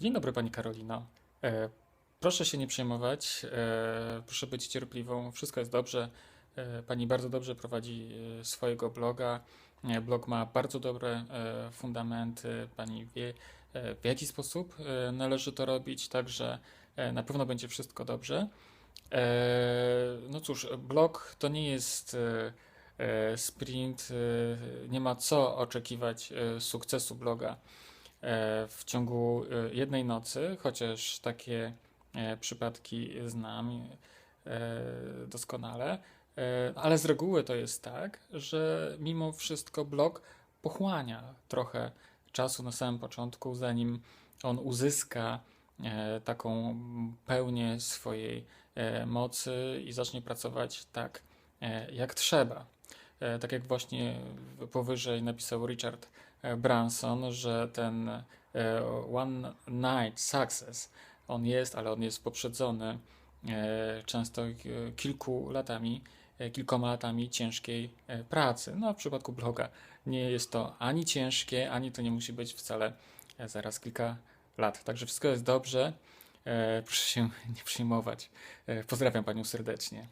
Dzień dobry Pani Karolino. E, proszę się nie przejmować, e, proszę być cierpliwą, wszystko jest dobrze. E, pani bardzo dobrze prowadzi swojego bloga. Blog ma bardzo dobre fundamenty. Pani wie, w jaki sposób należy to robić, także na pewno będzie wszystko dobrze. No cóż, blog to nie jest sprint, nie ma co oczekiwać sukcesu bloga w ciągu e, jednej nocy, chociaż takie e, przypadki znam e, doskonale, E, ale z reguły to jest tak, że mimo wszystko blog pochłania trochę czasu na samym początku, zanim on uzyska e, taką pełnię swojej e, mocy i zacznie pracować tak, e, jak trzeba. E, Tak jak właśnie powyżej napisał Richard e, Branson, że ten e, One Night Success, on jest, ale on jest poprzedzony e, często e, kilku latami, kilkoma latami ciężkiej pracy. No, w przypadku bloga nie jest to ani ciężkie, ani to nie musi być wcale zaraz kilka lat. Także wszystko jest dobrze. Proszę się nie przejmować. E, Pozdrawiam Panią serdecznie.